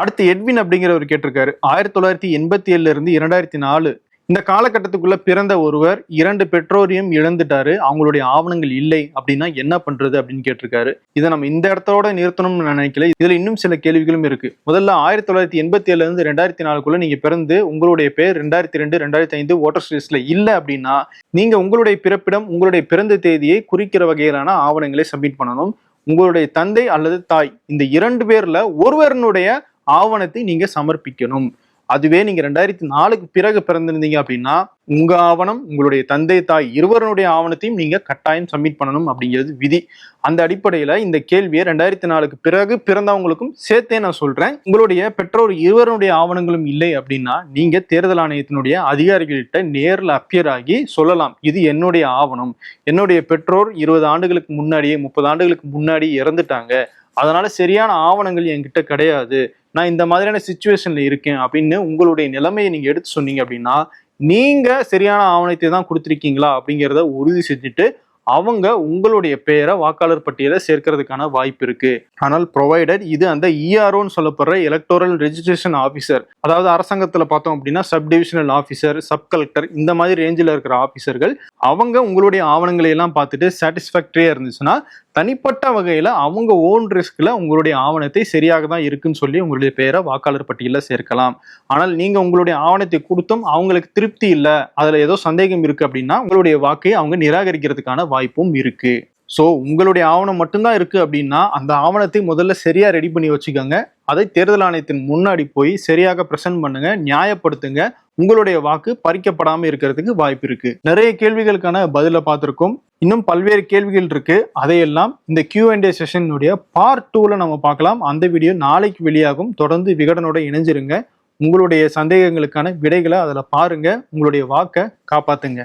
அடுத்து எட்வின் அப்படிங்கிறவர் கேட்டிருக்காரு. ஆயிரத்தி தொள்ளாயிரத்தி எண்பத்தி ஏழுல இருந்து இரண்டாயிரத்தி நாலு இந்த காலகட்டத்துக்குள்ள பிறந்த ஒருவர் இரண்டு பெற்றோரையும் இழந்துட்டாரு. அவங்களுடைய ஆவணங்கள் இல்லை அப்படின்னா என்ன பண்றது அப்படின்னு கேட்டிருக்காரு. இதை நம்ம இந்த இடத்தோட நிறுத்தணும்னு நினைக்கல. இதுல இன்னும் சில கேள்விகளும் இருக்கு. முதல்ல ஆயிரத்தி தொள்ளாயிரத்தி எண்பத்தி ஏழுல இருந்து ரெண்டாயிரத்தி நாலுக்குள்ள நீங்க பிறந்து உங்களுடைய பேர் ரெண்டாயிரத்தி ரெண்டு ரெண்டாயிரத்தி ஐந்து ஓட்டர்ஸ் லிஸ்ட்ல இல்லை அப்படின்னா நீங்க உங்களுடைய பிறப்பிடம் உங்களுடைய பிறந்த தேதியை குறிக்கிற வகையிலான ஆவணங்களை சப்மிட் பண்ணணும். உங்களுடைய தந்தை அல்லது தாய் இந்த இரண்டு பேர்ல ஒருவரனுடைய ஆவணத்தை நீங்க சமர்ப்பிக்கணும். அதுவே நீங்க ரெண்டாயிரத்தி நாலுக்கு பிறகு பிறந்திருந்தீங்க அப்படின்னா உங்க ஆவணம் உங்களுடைய தந்தை தாய் இருவருடைய ஆவணத்தையும் நீங்க கட்டாயம் சப்மிட் பண்ணணும் அப்படிங்கிறது விதி. அந்த அடிப்படையில இந்த கேள்வியை ரெண்டாயிரத்தி நாலுக்கு பிறகு பிறந்தவங்களுக்கும் சேர்த்தே நான் சொல்றேன். உங்களுடைய பெற்றோர் இருவருடைய ஆவணங்களும் இல்லை அப்படின்னா நீங்க தேர்தல் ஆணையத்தினுடைய அதிகாரிகள்கிட்ட நேரில் அப்பியர் ஆகி சொல்லலாம். இது என்னுடைய ஆவணம். என்னுடைய பெற்றோர் இருபது ஆண்டுகளுக்கு முன்னாடியே முப்பது ஆண்டுகளுக்கு முன்னாடி இறந்துட்டாங்க. அதனால சரியான ஆவணங்கள் என்கிட்ட கிடையாது. நான் இந்த மாதிரியான சுச்சுவேஷன்ல இருக்கேன் அப்படின்னு உங்களுடைய நிலைமையை நீங்க எடுத்து சொன்னீங்க அப்படின்னா நீங்க சரியான ஆவணத்தை தான் கொடுத்துருக்கீங்களா அப்படிங்கிறத உறுதி செஞ்சுட்டு அவங்க உங்களுடைய பெயரை வாக்காளர் பட்டியலை சேர்க்கறதுக்கான வாய்ப்பு இருக்கு. ஆனால் ப்ரொவைடட் இது அந்த இஆர்ஓன்னு சொல்லப்படுற எலக்டோரல் ரெஜிஸ்ட்ரேஷன் ஆஃபீஸர் அதாவது அரசாங்கத்தில் பார்த்தோம் அப்படின்னா sub divisional officer sub collector இந்த மாதிரி ரேஞ்சில் இருக்கிற ஆஃபீஸர்கள் அவங்க உங்களுடைய ஆவணங்களை எல்லாம் பார்த்துட்டு சாட்டிஸ்ஃபேக்டரியா இருந்துச்சுன்னா தனிப்பட்ட வகையில் அவங்க ஓன் ரிஸ்கில் உங்களுடைய ஆவணத்தை சரியாக தான் இருக்குன்னு சொல்லி உங்களுடைய பெயரை வாக்காளர் பட்டியலில் சேர்க்கலாம். ஆனால் நீங்கள் உங்களுடைய ஆவணத்தை கொடுத்தும் அவங்களுக்கு திருப்தி இல்லை அதில் ஏதோ சந்தேகம் இருக்குது அப்படின்னா உங்களுடைய வாக்கை அவங்க நிராகரிக்கிறதுக்கான வாய்ப்பும் இருக்குது ஸோ உங்களுடைய ஆவணம் மட்டும்தான் இருக்குது அப்படின்னா அந்த ஆவணத்தை முதல்ல சரியாக ரெடி பண்ணி வச்சுக்கோங்க. அதை தேர்தல் ஆணையத்தின் முன்னாடி போய் சரியாக பிரசன்ட் பண்ணுங்க நியாயப்படுத்துங்க. உங்களுடைய வாக்கு பறிக்கப்படாமல் இருக்கிறதுக்கு வாய்ப்பு இருக்கு. நிறைய கேள்விகளுக்கான பதிலை பார்த்துருக்கோம். இன்னும் பல்வேறு கேள்விகள் இருக்கு. அதையெல்லாம் இந்த கியூ அண்ட் ஏ செஷனுடைய பார்ட் டூல நம்ம பார்க்கலாம். அந்த வீடியோ நாளைக்கு வெளியாகும். தொடர்ந்து விகடனோட இணைஞ்சிருங்க. உங்களுடைய சந்தேகங்களுக்கான விடைகளை அதில் பாருங்க. உங்களுடைய வாக்கை காப்பாத்துங்க.